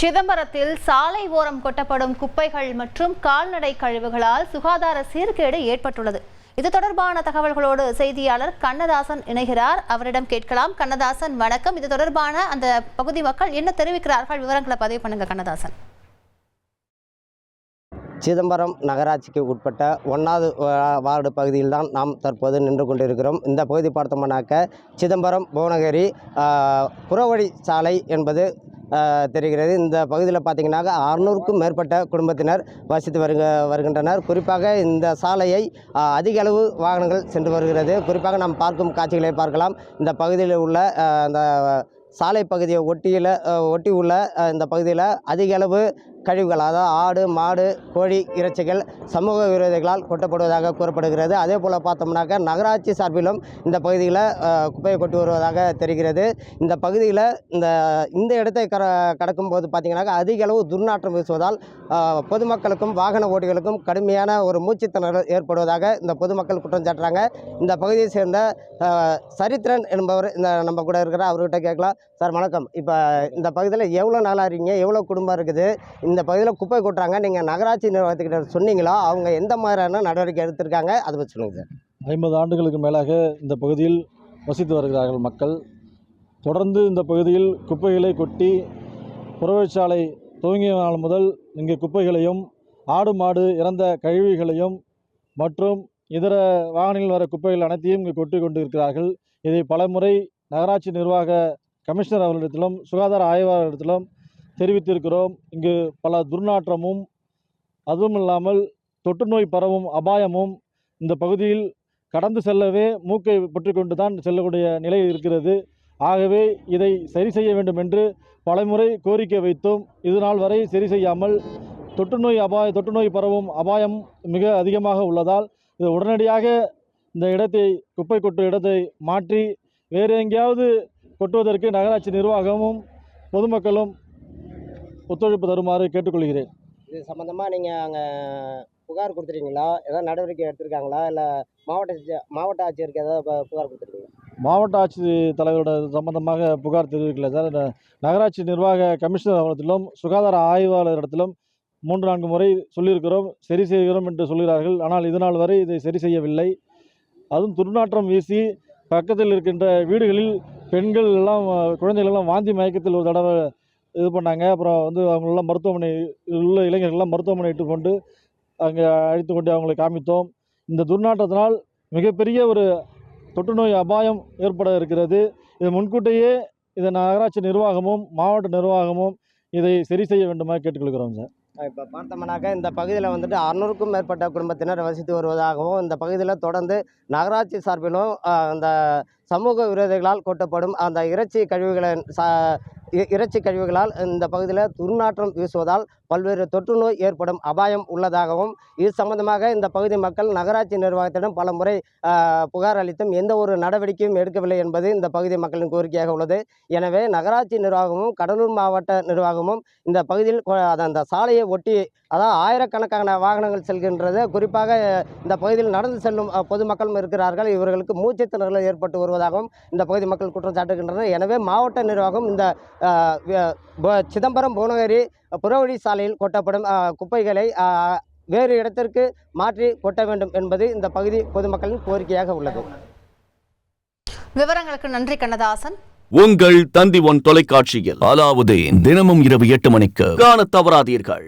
சிதம்பரத்தில் சாலை ஓரம் கொட்டப்படும் குப்பைகள் மற்றும் கால்நடை கழிவுகளால் சுகாதார சீர்கேடு ஏற்பட்டுள்ளது. இது தொடர்பான தகவல்களோடு செய்தியாளர் கண்ணதாசன் இணைகிறார். அவரிடம் கேட்கலாம். கண்ணதாசன் வணக்கம். இது தொடர்பான அந்த பகுதி மக்கள் என்ன தெரிவிக்கிறார்கள்? விவரங்களை பதிவு பண்ணுங்க கண்ணதாசன். சிதம்பரம் நகராட்சிக்கு உட்பட்ட ஒன்றாவது வார்டு பகுதியில் தான் நாம் தற்போது நின்று கொண்டிருக்கிறோம். இந்த பகுதி பார்த்தோம்னாக்க சிதம்பரம் புவனகிரி புறவழி சாலை என்பது தெரிகிறது. இந்த பகுதியில் பார்த்திங்கனாக்க அறுநூறுக்கும் மேற்பட்ட குடும்பத்தினர் வசித்து வருக வருகின்றனர். குறிப்பாக இந்த சாலையை அதிக அளவு வாகனங்கள் சென்று வருகிறது. குறிப்பாக நாம் பார்க்கும் காட்சிகளை பார்க்கலாம். இந்த பகுதியில் உள்ள அந்த சாலை பகுதியை ஒட்டியில் ஒட்டி உள்ள இந்த பகுதியில் அதிக அளவு கழிவுகள் அதாவது ஆடு மாடு கோழி இறைச்சிகள் சமூக விரோதிகளால் கொட்டப்படுவதாக கூறப்படுகிறது. அதே போல் பார்த்தோம்னாக்க நகராட்சி சார்பிலும் இந்த பகுதியில் குப்பையை கொட்டி வருவதாக தெரிகிறது. இந்த பகுதியில் இந்த இந்த இடத்தை கர கடக்கும்போது பார்த்திங்கனாக்கா அதிக அளவு துர்நாற்றம் வீசுவதால் பொதுமக்களுக்கும் வாகன ஓட்டிகளுக்கும் கடுமையான ஒரு மூச்சுத்திணறல் ஏற்படுவதாக இந்த பொதுமக்கள் குற்றம் சாட்டுறாங்க. இந்த பகுதியை சேர்ந்த சரித்திரன் என்பவர் இந்த நம்ம கூட இருக்கிற அவர்கிட்ட கேட்கலாம். சார் வணக்கம். இப்போ இந்த பகுதியில் எவ்வளோ நாளாக இருக்கீங்க? எவ்வளோ குடும்பம் இருக்குது? இந்த பகுதியில் குப்பை கொட்டுறாங்க. நீங்கள் நகராட்சி நிர்வாகத்துக்கிட்ட சொன்னீங்களோ? அவங்க எந்த மாதிரியான நடவடிக்கை எடுத்திருக்காங்க? அதை பற்றி சொல்லுங்கள் சார். ஐம்பது ஆண்டுகளுக்கு மேலாக இந்த பகுதியில் வசித்து வருகிறார்கள் மக்கள். தொடர்ந்து இந்த பகுதியில் குப்பைகளை கொட்டி புறவழிச்சாலை துவங்கிய நாள் முதல் இங்கே குப்பைகளையும் ஆடு மாடு இறந்த கழிவுகளையும் மற்றும் இதர வாகனங்கள் வர குப்பைகள் அனைத்தையும் இங்கு கொட்டி கொண்டு இருக்கிறார்கள் இதை பலமுறை நகராட்சி நிர்வாக கமிஷனர் அவர்களிடத்திலும் சுகாதார ஆய்வாளர்களிடத்திலும் தெரிவித்திருக்கிறோம். இங்கு பல துர்நாற்றமும் அதுவும் இல்லாமல் தொற்று நோய் பரவும் அபாயமும் இந்த பகுதியில் கடந்து செல்லவே மூக்கை பற்றி கொண்டு தான் செல்லக்கூடிய நிலை இருக்கிறது. ஆகவே இதை சரி செய்ய வேண்டும் என்று பலமுறை கோரிக்கை வைத்தோம். இது நாள் வரை சரி செய்யாமல் தொற்று நோய் அபாய தொற்று நோய் பரவும் அபாயம் மிக அதிகமாக உள்ளதால் இது உடனடியாக இந்த இடத்தை குப்பை கொட்டும் இடத்தை மாற்றி வேறு எங்கேயாவது கொட்டுவதற்கு நகராட்சி நிர்வாகமும் பொதுமக்களும் ஒத்துழைப்பு தருமாறு கேட்டுக்கொள்கிறேன். இது சம்மந்தமாக நீங்கள் அங்கே புகார் கொடுத்துருக்கீங்களா ஏதாவது நடவடிக்கை எடுத்திருக்காங்களா? இல்லை மாவட்ட மாவட்ட ஆட்சியருக்கு ஏதாவது புகார் கொடுத்துருக்கீங்களா? மாவட்ட ஆட்சி தலைவரோட சம்பந்தமாக புகார் தெரிவிக்கல சார். நகராட்சி நிர்வாக கமிஷனர் அவரிடத்திலும் சுகாதார ஆய்வாளரிடத்திலும் மூன்று நான்கு முறை சொல்லியிருக்கிறோம் சரி செய்கிறோம் என்று சொல்கிறார்கள். ஆனால் இது நாள் வரை இதை சரி செய்யவில்லை. அதுவும் துர்நாற்றம் வீசி பக்கத்தில் இருக்கின்ற வீடுகளில் பெண்கள் எல்லாம் குழந்தைகள் எல்லாம் வாந்தி மயக்கத்தில் ஒரு தடவை இது பண்ணாங்க. அப்புறம் வந்து அவங்களெல்லாம் மருத்துவமனை உள்ள இளைஞர்கள்லாம் மருத்துவமனை இட்டு கொண்டு அங்கே அழைத்து கொண்டு அவங்களை காமித்தோம். இந்த துர்நாற்றத்தினால் மிகப்பெரிய ஒரு தொற்று நோய் அபாயம் ஏற்பட இருக்கிறது. இது முன்கூட்டியே இதை நகராட்சி நிர்வாகமும் மாவட்ட நிர்வாகமும் இதை சரி செய்ய வேண்டுமா கேட்டுக்கொள்கிறோம் சார். இப்போ பார்த்தோம்னாக்க இந்த பகுதியில் வந்துட்டு அறுநூறுக்கும் மேற்பட்ட குடும்பத்தினர் வசித்து வருவதாகவும் இந்த பகுதியில் தொடர்ந்து நகராட்சி சார்பிலும் அந்த சமூக விரோதிகளால் கொட்டப்படும் அந்த இறைச்சி கழிவுகளை சா இ- இறைச்சி கழிவுகளால் இந்த பகுதியில் துர்நாற்றம் வீசுவதால் பல்வேறு தொற்று நோய் ஏற்படும் அபாயம் உள்ளதாகவும் இது சம்பந்தமாக இந்த பகுதி மக்கள் நகராட்சி நிர்வாகத்திடம் பல முறை புகார் அளித்தும் எந்த ஒரு நடவடிக்கையும் எடுக்கவில்லை என்பது இந்த பகுதி மக்களின் கோரிக்கையாக உள்ளது. எனவே நகராட்சி நிர்வாகமும் கடலூர் மாவட்ட நிர்வாகமும் இந்த பகுதியில் அந்த சாலையை ஒட்டி அதாவது ஆயிரக்கணக்கான வாகனங்கள் செல்கின்றது. குறிப்பாக இந்த பகுதியில் நடந்து செல்லும் பொதுமக்களும் இருக்கிறார்கள். இவர்களுக்கு மூச்சு திணறல் ஏற்பட்டு வருவதாகவும் இந்த பகுதி மக்கள் குற்றம் சாட்டுகின்றனர் எனவே மாவட்ட நிர்வாகம் இந்த சிதம்பரம் புவனகிரி புறவழி சாலையில் கொட்டப்படும் குப்பைகளை வேறு இடத்திற்கு மாற்றி கொட்ட வேண்டும் என்பது இந்த பகுதி பொதுமக்களின் கோரிக்கையாக உள்ளது. விவரங்களுக்கு நன்றி கண்ணதாசன். உங்கள் தந்தி ஒன் தொலைக்காட்சியில் அலாவுதீன் தினமும் இரவு எட்டு மணிக்கு காணத் தவறாதீர்கள்.